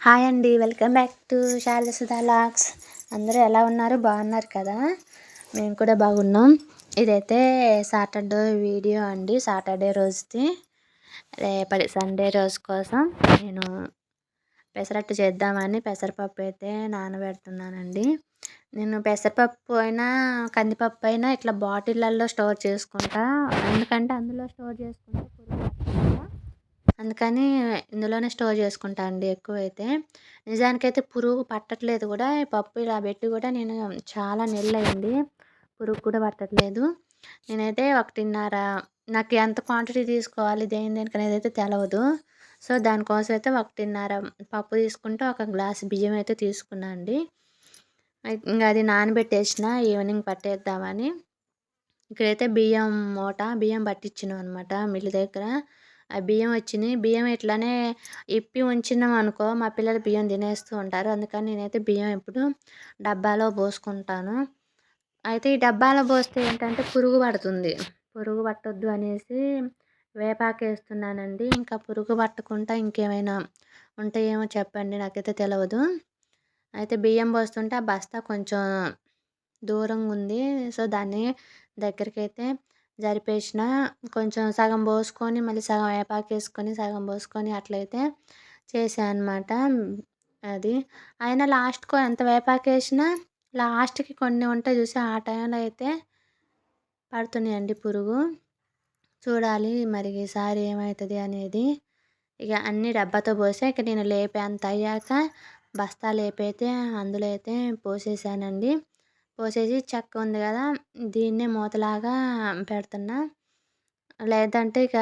Hi అండి welcome back to Sharada Sudha lakhs. అందరూ ఎలా ఉన్నారు? బాగున్నారు కదా? మేము కూడా బాగున్నాం. ఇదైతే సాటర్డే వీడియో అండి. సాటర్డే రోజుది. రేపటి సండే రోజు కోసం నేను పెసరట్టు చేద్దామని పెసరపప్పు అయితే నానబెడుతున్నానండి. నేను పెసరపప్పు అయినా కందిపప్పు అయినా ఇట్లా బాటిళ్ళల్లో స్టోర్ చేసుకుంటా. ఎందుకంటే అందులో స్టోర్ చేసుకుంటే అందుకని ఇందులోనే స్టోర్ చేసుకుంటా అండి ఎక్కువైతే. నిజానికైతే పురుగు పట్టట్లేదు కూడా. ఈ పప్పు ఇలా పెట్టి కూడా నేను చాలా నెలలు అయింది పురుగు కూడా పట్టట్లేదు. నేనైతే ఒకటిన్నర నాకు ఎంత క్వాంటిటీ తీసుకోవాలి దేని దేనికి అనేది అయితే తెలవదు. సో దానికోసం అయితే ఒకటిన్నర పప్పు తీసుకుంటే ఒక గ్లాస్ బియ్యం అయితే తీసుకున్నా అండి. ఇంకా అది నానబెట్టేసిన ఈవినింగ్ పట్టేద్దామని. ఇక్కడైతే బియ్యం మూట బియ్యం పట్టించినాం అనమాట మిల్లు దగ్గర. బియ్యం వచ్చినాయి బియ్యం ఇట్లానే ఇప్పి ఉంచినాం అనుకో మా పిల్లలు బియ్యం తినేస్తూ ఉంటారు. అందుకని నేనైతే బియ్యం ఎప్పుడు డబ్బాలో పోసుకుంటాను. అయితే ఈ డబ్బాలో పోస్తే ఏంటంటే పురుగు పడుతుంది. పురుగు పట్టొద్దు అనేసి వేపాకు వేస్తున్నానండి. ఇంకా పురుగు పట్టకుండా ఇంకేమైనా ఉంటాయేమో చెప్పండి. నాకైతే తెలియదు అయితే బియ్యం పోస్తుంటే ఆ బస్తా కొంచెం దూరంగా ఉంది సో దాన్ని దగ్గరికి అయితే జరిపేసిన కొంచెం సగం పోసుకొని మళ్ళీ సగం వేపాకు వేసుకొని సగం పోసుకొని అట్లయితే చేసాను అనమాట అది అయినా లాస్ట్కు ఎంత వేపాకు వేసినా లాస్ట్కి కొన్ని ఉంటాయి చూసి ఆ టైంలో అయితే పడుతున్నాయండి పురుగు. చూడాలి మరి ఈసారి ఏమవుతుంది అనేది. ఇక అన్ని డబ్బాతో పోసా ఇక నేను లేపే అంత అయ్యాక బస్తా లేపైతే అందులో అయితే పోసేసానండి. పోసేసి చెక్క ఉంది కదా దీన్నే మూతలాగా పెడుతున్నా. లేదంటే ఇక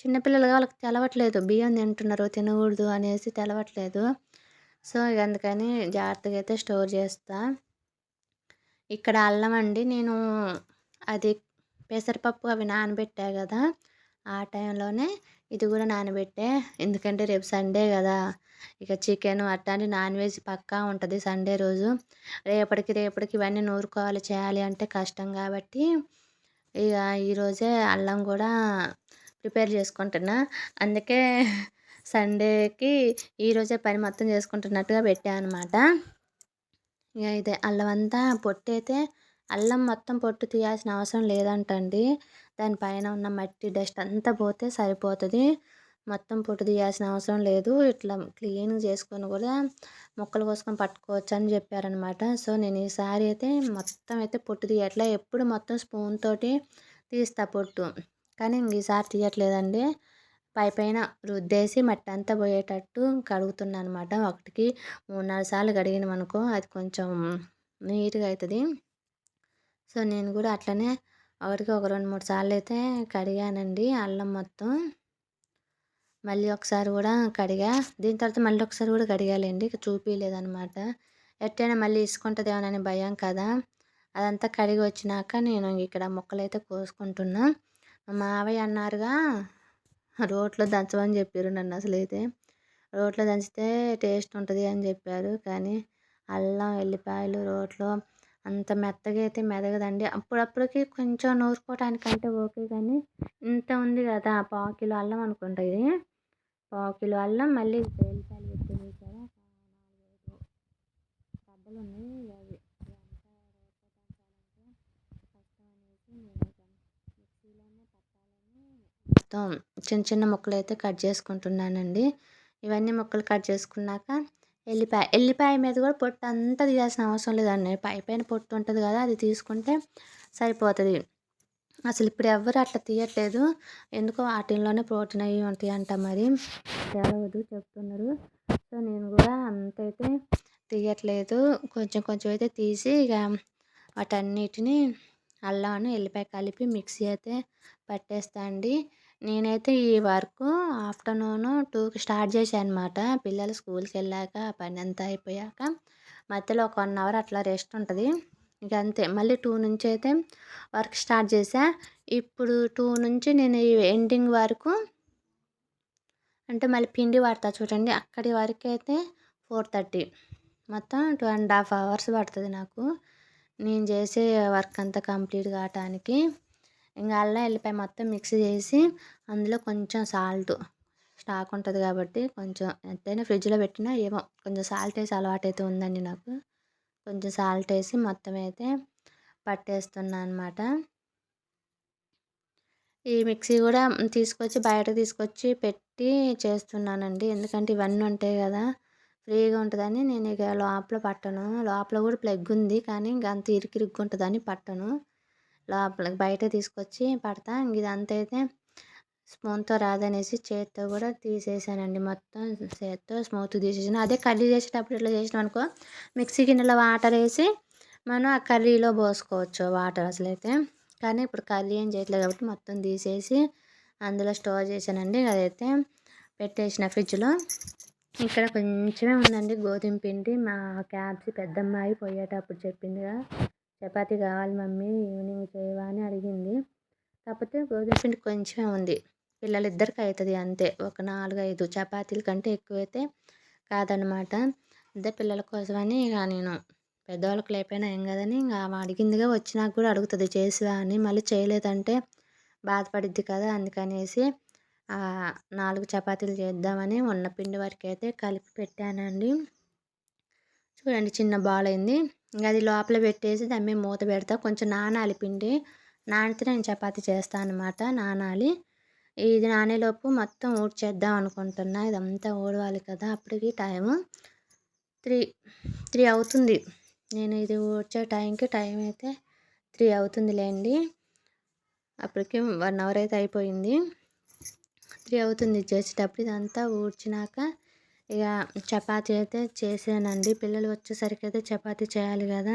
చిన్నపిల్లలుగా వాళ్ళకి తెలవట్లేదు. బియ్యం తింటున్నారు తినకూడదు అనేసి తెలవట్లేదు. సో ఇక అందుకని జాగ్రత్తగా అయితే స్టోర్ చేస్తా. ఇక్కడ అల్లం అండి నేను అది పెసరపప్పు అవి నానబెట్టా కదా ఆ టైంలోనే ఇది కూడా నానబెట్టే. ఎందుకంటే రేపు సండే కదా. ఇక చికెన్ అట్లాంటి నాన్ వెజ్ పక్కా ఉంటుంది సండే రోజు. రేపటికి రేపటికి ఇవన్నీ నూరుకోవాలి చేయాలి అంటే కష్టం కాబట్టి ఇక ఈరోజే అల్లం కూడా ప్రిపేర్ చేసుకుంటున్నా. అందుకే సండేకి ఈరోజే పని మొత్తం చేసుకుంటున్నట్టుగా పెట్టాను అనమాట ఇక ఇదే అల్లం అంతా పొట్టు అయితే అల్లం మొత్తం పొట్టు తీయాల్సిన అవసరం లేదంటండి. దానిపైన ఉన్న మట్టి డస్ట్ అంతా పోతే సరిపోతుంది. మొత్తం పొట్టు తీయాల్సిన అవసరం లేదు. ఇట్లా క్లీన్ చేసుకొని కూడా మొక్కలు కోసుకొని పట్టుకోవచ్చు అని చెప్పారనమాట సో నేను ఈసారి అయితే మొత్తం అయితే పొట్టు తీయట్లే. ఎప్పుడు మొత్తం స్పూన్ తోటి తీస్తా పొట్టు. కానీ ఈసారి తీయట్లేదండి. పై పైన రుద్దేసి మట్టి అంతా పోయేటట్టు కడుగుతున్నాను అనమాట ఒకటికి మూడు నాలుగు సార్లు కడిగినాం అనుకో అది కొంచెం నీట్గా అవుతుంది సో నేను కూడా అట్లనే ఒకటికి ఒక రెండు మూడు సార్లు అయితే కడిగానండి అల్లం మొత్తం. మళ్ళీ ఒకసారి కూడా కడిగా. దీని తర్వాత మళ్ళీ ఒకసారి కూడా కడిగాలండి. చూపించలేదనమాట ఎట్టైనా మళ్ళీ ఇసుకుంటుందేమోనని భయం కదా. అదంతా కడిగి వచ్చినాక నేను ఇక్కడ మొక్కలైతే అయితే కోసుకుంటున్నా. మా మావయ్య అన్నారుగా రోట్లో దంచమని చెప్పారు నన్ను అసలు అయితే రోట్లో దంచితే టేస్ట్ ఉంటుంది అని చెప్పారు. కానీ అల్లం వెల్లిపాయలు రోట్లో అంత మెత్తగా అయితే మెదగదండి. అప్పుడప్పుడుకి కొంచెం నూరుకోవటానికంటే ఓకే కానీ ఇంత ఉంది కదా పావు కిలో అల్లం అనుకుంటా ఇది. పావు కిలో అల్లం మళ్ళీ వెల్లిపాయలు పెట్టి వేసారా గడ్డలు ఉన్నాయి అవి మొత్తం చిన్న చిన్న ముక్కలు అయితే కట్ చేసుకుంటున్నానండి. ఇవన్నీ ముక్కలు కట్ చేసుకున్నాక ఎల్లిపాయ ఎల్లిపాయ మీద కూడా పొట్టు అంతా తీయాల్సిన అవసరం లేదండి. పై పైన పొట్టు ఉంటుంది కదా అది తీసుకుంటే సరిపోతుంది. అసలు ఇప్పుడు ఎవరు అట్లా తీయట్లేదు. ఎందుకో వాటిల్లోనే ప్రోటీన్ అవి ఉంటాయి అంట మరి. తెలవదు చెప్తున్నారు. సో నేను కూడా అంతైతే తీయట్లేదు. కొంచెం కొంచెం అయితే తీసి ఇక వాటన్నిటిని అల్లం ఎల్లిపాయ కలిపి మిక్సీ అయితే పట్టేస్తా అండి. నేనైతే ఈ వర్క్ ఆఫ్టర్నూన్ టూకి స్టార్ట్ చేశాను అనమాట పిల్లలు స్కూల్కి వెళ్ళాక పని అంతా అయిపోయాక మధ్యలో ఒక వన్ అవర్ అట్లా రెస్ట్ ఉంటుంది. ఇక అంతే. మళ్ళీ టూ నుంచి అయితే వర్క్ స్టార్ట్ చేశా. ఇప్పుడు టూ నుంచి నేను ఈ ఎండింగ్ వరకు అంటే మళ్ళీ పిండి పడతా చూడండి. అక్కడి వరకు అయితే ఫోర్ థర్టీ. మొత్తం టూ అండ్ హాఫ్ అవర్స్ పడుతుంది నాకు. నేను చేసే వర్క్ అంతా కంప్లీట్ కావటానికి. ఇంకా అల్లం వెల్లిపాయ మొత్తం మిక్స్ చేసి అందులో కొంచెం సాల్ట్ స్టాక్ ఉంటుంది కాబట్టి కొంచెం ఎంతైనా ఫ్రిడ్జ్లో పెట్టినా ఏమో కొంచెం సాల్ట్ వేసి అలవాటు అయితే ఉందండి నాకు. కొంచెం సాల్ట్ వేసి మొత్తం అయితే పట్టేస్తున్నా అనమాట ఈ మిక్సీ కూడా తీసుకొచ్చి బయట తీసుకొచ్చి పెట్టి చేస్తున్నానండి. ఎందుకంటే ఇవన్నీ ఉంటాయి కదా ఫ్రీగా ఉంటుందని నేను ఇక లోపల పట్టను. లోపల కూడా ప్లగ్ ఉంది కానీ ఇంక అంత ఇరికిరిగ్గా ఉంటుందని పట్టను. లోపలికి బయట తీసుకొచ్చి పడతా. ఇదంతా అయితే స్పూన్తో రాదనేసి చేత్తో కూడా తీసేసానండి మొత్తం చేత్తో స్మూత్ తీసేసాను. అదే కర్రీ చేసేటప్పుడు ఇట్లా చేసినాం అనుకో మిక్సీ గిన్నెలో వాటర్ వేసి మనం ఆ కర్రీలో పోసుకోవచ్చు వాటర్ అసలు అయితే కానీ ఇప్పుడు కర్రీ ఏం చేయట్లేదు కాబట్టి మొత్తం తీసేసి అందులో స్టోర్ చేశానండి. అదైతే పెట్టేసిన ఫ్రిడ్జ్లో. ఇక్కడ కొంచెమే ఉందండి గోధుమ పిండి. మా క్యాబ్స్ పెద్దమ్మాయి పోయేటప్పుడు చెప్పిందిగా. చపాతీ కావాలి మమ్మీ ఈవినింగ్ చేయవా అని అడిగింది. కాకపోతే గోధుమ పిండి కొంచెమే ఉంది. పిల్లలిద్దరికి అవుతుంది అంతే. ఒక నాలుగు ఐదు చపాతీల కంటే ఎక్కువైతే కాదనమాట అదే పిల్లల కోసమని ఇక నేను పెద్దవాళ్ళకి లేకపోయినా ఏం కదని ఇంకా ఆమె అడిగిందిగా వచ్చినాక కూడా అడుగుతుంది చేసివా అని. మళ్ళీ చేయలేదంటే బాధపడిద్ది కదా అందుకనేసి నాలుగు చపాతీలు చేద్దామని ఉన్న పిండి వరకు అయితే కలిపి పెట్టానండి. చూడండి చిన్న బాల్ అయింది ఇంకా అది లోపల పెట్టేసి దాని మీద మూత పెడతా. కొంచెం నానాలి పిండి. నానితే నేను చపాతి చేస్తాను అనమాట నానాలి. ఇది నానేలోపు మొత్తం ఊడ్చేద్దాం అనుకుంటున్నా. ఇదంతా ఊడవాలి కదా అప్పటికి టైము త్రీ త్రీ అవుతుంది. నేను ఇది ఊడ్చే టైంకి టైం అయితే త్రీ అవుతుందిలేండి. అప్పటికి వన్ అవర్ అయితే అయిపోయింది. త్రీ అవుతుంది చేసేటప్పుడు ఇదంతా ఊడ్చినాక ఇక చపాతీ అయితే చేసానండి పిల్లలు వచ్చేసరికి అయితే చపాతీ చేయాలి కదా.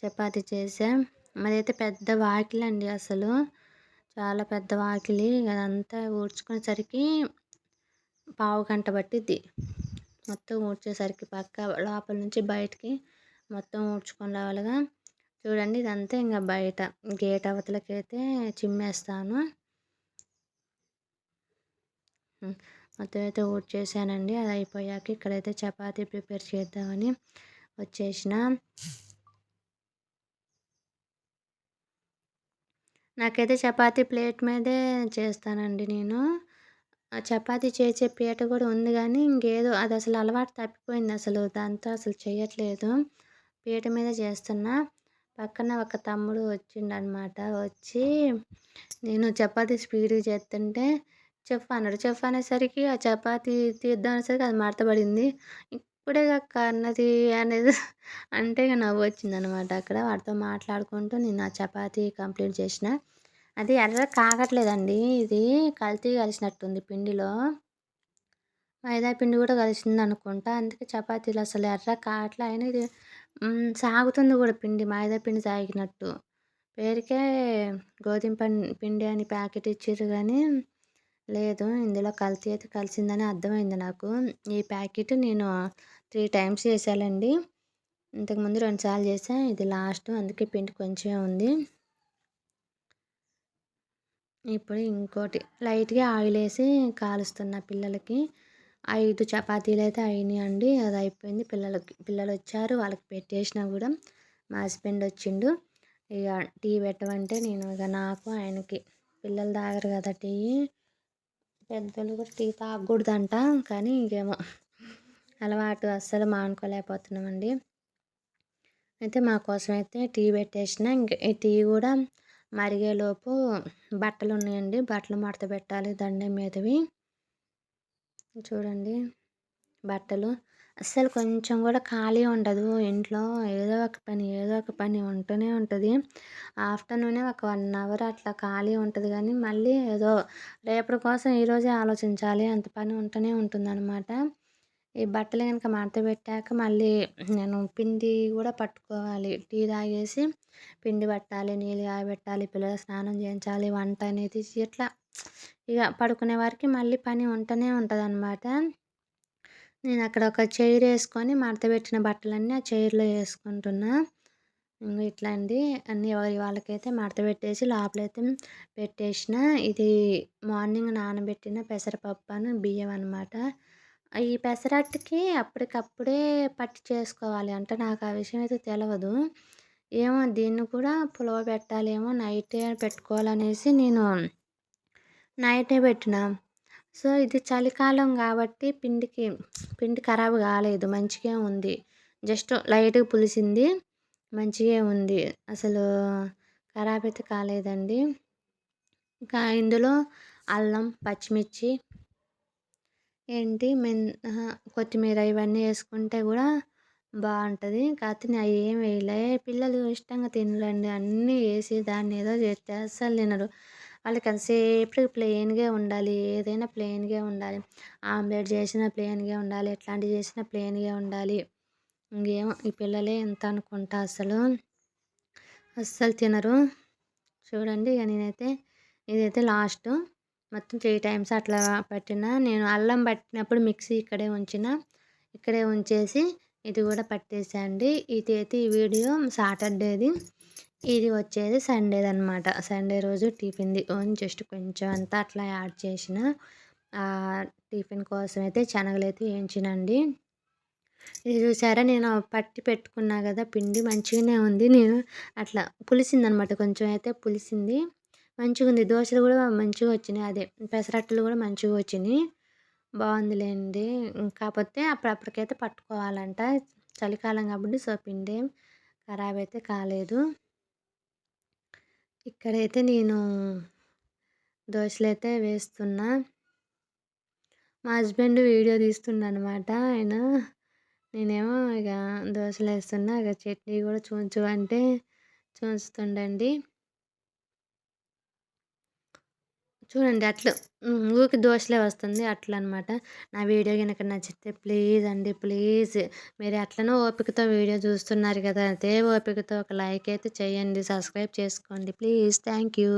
చపాతీ చేసా. అయితే పెద్ద వాకిలి అండి అసలు. చాలా పెద్ద వాకిలి. అదంతా ఊడ్చుకునేసరికి పావు గంట పట్టిద్ది. మొత్తం ఊడ్చేసరికి పక్క లోపల నుంచి బయటికి మొత్తం ఊడ్చుకొని రావాలిగా. చూడండి ఇదంతా ఇంకా బయట. గేట్ అవతలకైతే చిమ్మేస్తాను. మొత్తం అయితే ఊడ్చేసానండి. అది అయిపోయాక ఇక్కడైతే చపాతీ ప్రిపేర్ చేద్దామని వచ్చేసిన. నాకైతే చపాతీ ప్లేట్ మీదే చేస్తానండి నేను. చపాతీ చేసే పీట కూడా ఉంది కానీ ఇంకేదో అది అసలు అలవాటు తప్పిపోయింది అసలు. దాంతో అసలు చేయట్లేదు. పీట మీద చేస్తున్నా. పక్కన ఒక తమ్ముడు వచ్చిండనమాట వచ్చి నేను చపాతీ స్పీడ్గా చేస్తుంటే చెఫ్ అన్నాడు చెఫ్ అనేసరికి ఆ చపాతీ తీద్దాం అనేసరికి అది మడతబడింది. ఇప్పుడే కాక అన్నది అనేది అంటే ఇక నవ్వు వచ్చిందనమాట అక్కడ. వాడితో మాట్లాడుకుంటూ నేను ఆ చపాతీ కంప్లీట్ చేసిన. అది ఎర్ర కాగట్లేదండి. ఇది కల్తీ కలిసినట్టుంది పిండిలో. మైదా పిండి కూడా కలిసింది అనుకుంటా అందుకే చపాతీలు అసలు ఎర్ర కాగట్లే అయినా ఇది సాగుతుంది కూడా పిండి మైదా పిండి సాగినట్టు. పేరుకే గోధుమ పిండి అని ప్యాకెట్ ఇచ్చారు కానీ లేదు ఇందులో కల్తీ అయితే కలిసిందని అర్థమైంది నాకు. ఈ ప్యాకెట్ నేను త్రీ టైమ్స్ చేశానండి ఇంతకుముందు రెండుసార్లు చేసా ఇది లాస్ట్ అందుకే పిండి కొంచెమే ఉంది. ఇప్పుడు ఇంకోటి లైట్గా ఆయిల్ వేసి కాలుస్తున్నా పిల్లలకి ఐదు చపాతీలు అయితే అయినాయి అండి. అది అయిపోయింది. పిల్లలకి పిల్లలు వచ్చారు వాళ్ళకి పెట్టేసినా కూడా మా హస్బెండ్ వచ్చిండు. ఇక టీ పెట్టమంటే నేను ఇక నాకు ఆయనకి పిల్లలు తాగరు కదా టీ. పెద్దలు కూడా టీ తాగకూడదంట కానీ ఇంకేమో. అలవాటు అస్సలు మానుకోలేకపోతున్నామండి. అయితే మా కోసం అయితే టీ పెట్టేసిన ఇంక ఈ టీ కూడా మరిగేలోపు బట్టలు ఉన్నాయండి బట్టలు మడత పెట్టాలి దండం మీదవి. చూడండి. బట్టలు. అస్సలు కొంచెం కూడా ఖాళీ ఉండదు. ఇంట్లో ఏదో ఒక పని ఏదో ఒక పని ఉంటూనే ఉంటుంది. ఆఫ్టర్నూనే ఒక వన్ అవర్ అట్లా ఖాళీ ఉంటుంది కానీ మళ్ళీ ఏదో రేపటి కోసం ఈరోజే ఆలోచించాలి. అంత పని ఉంటూనే ఉంటుందన్నమాట. ఈ బట్టలు కనుక మడత పెట్టాక మళ్ళీ నేను పిండి కూడా పట్టుకోవాలి. టీ తాగేసి పిండి పట్టాలి నీళ్ళు కాగబెట్టాలి పిల్లల స్నానం చేయించాలి వంట అనేది ఇట్లా ఇక పడుకునే వారికి మళ్ళీ పని ఉంటూనే ఉంటుంది అనమాట నేను అక్కడ ఒక చైర్ వేసుకొని మడతపెట్టిన బట్టలన్నీ ఆ చైర్లో వేసుకుంటున్నా ఇట్లా అండి అన్నీ ఎవరి వాళ్ళకైతే మడత పెట్టేసి లోపలైతే పెట్టేసిన ఇది మార్నింగ్ నానబెట్టిన పెసరపప్పు అని బియ్యం అనమాట ఈ పెసరట్టుకి అప్పటికప్పుడే పట్టి చేసుకోవాలి అంటే నాకు ఆ విషయం అయితే తెలియదు ఏమో దీన్ని కూడా పులవ పెట్టాలేమో నైటే పెట్టుకోవాలనేసి నేను నైటే పెట్టిన. సో ఇది చలికాలం కాబట్టి పిండికి పిండి ఖరాబ్ కాలేదు. మంచిగా ఉంది. జస్ట్ లైట్గా పులిసింది. మంచిగా ఉంది. అసలు ఖరాబ్ అయితే కాలేదండి. ఇంకా ఇందులో అల్లం పచ్చిమిర్చి ఏంటి మెన్ కొత్తిమీర ఇవన్నీ వేసుకుంటే కూడా బాగుంటుంది. కాకపోతే నేను అవి ఏం వేయలే. పిల్లలు ఇష్టంగా తినరండి. అన్నీ వేసి దాన్ని ఏదో చేస్తే అస్సలు తినరు. వాళ్ళకి అంతసేపు ప్లెయిన్గా ఉండాలి. ఏదైనా ప్లెయిన్గా ఉండాలి. ఆమ్లెట్ చేసినా ప్లెయిన్గా ఉండాలి. ఎట్లాంటివి చేసినా ప్లెయిన్గా ఉండాలి. ఇంకేమో ఈ పిల్లలే ఎంత అనుకుంటా అసలు? అస్సలు తినరు. చూడండి ఇక నేనైతే ఇదైతే లాస్ట్. మొత్తం త్రీ టైమ్స్ అట్లా పట్టిన. నేను అల్లం పట్టినప్పుడు మిక్సీ ఇక్కడే ఉంచిన. ఇక్కడే ఉంచేసి ఇది కూడా పట్టేసండి ఇది అయితే ఈ వీడియో సాటర్డేది. ఇది వచ్చేది సండేది అనమాట సండే రోజు టిఫిన్ది ఓన్ జస్ట్ కొంచెం అంతా అట్లా యాడ్ చేసిన. టిఫిన్ కోసం అయితే శనగలు అయితే వేయించినండి. ఇది చూసారా? నేను పట్టి పెట్టుకున్నా కదా పిండి మంచిగానే ఉంది. నేను అట్లా పులిసింది అనమాట కొంచెం అయితే పులిసింది. మంచిగా ఉంది. దోశలు కూడా మంచిగా వచ్చినాయి. అదే పెసరట్లు కూడా మంచిగా వచ్చినాయి. బాగుందిలేండి. కాకపోతే అప్పుడప్పటికైతే పట్టుకోవాలంట. చలికాలం కాబట్టి సో పిండి ఖరాబ్ అయితే కాలేదు. ఇక్కడైతే నేను దోశలు అయితే వేస్తున్నా. మా హస్బెండ్ వీడియో తీస్తుండనమాట ఆయన నేనేమో ఇక దోశలు వేస్తున్నా ఇక చట్నీ కూడా చూంచు అంటే చూస్తుండండి చూడండి అట్లా. ఊరికి దోశలే వస్తుంది అట్లా అనమాట నా వీడియో కనుక నచ్చితే ప్లీజ్ అండి ప్లీజ్. మీరు ఎట్లనో ఓపికతో వీడియో చూస్తున్నారు కదా అదే ఓపికతో ఒక లైక్ అయితే చేయండి సబ్స్క్రైబ్ చేసుకోండి. Please thank you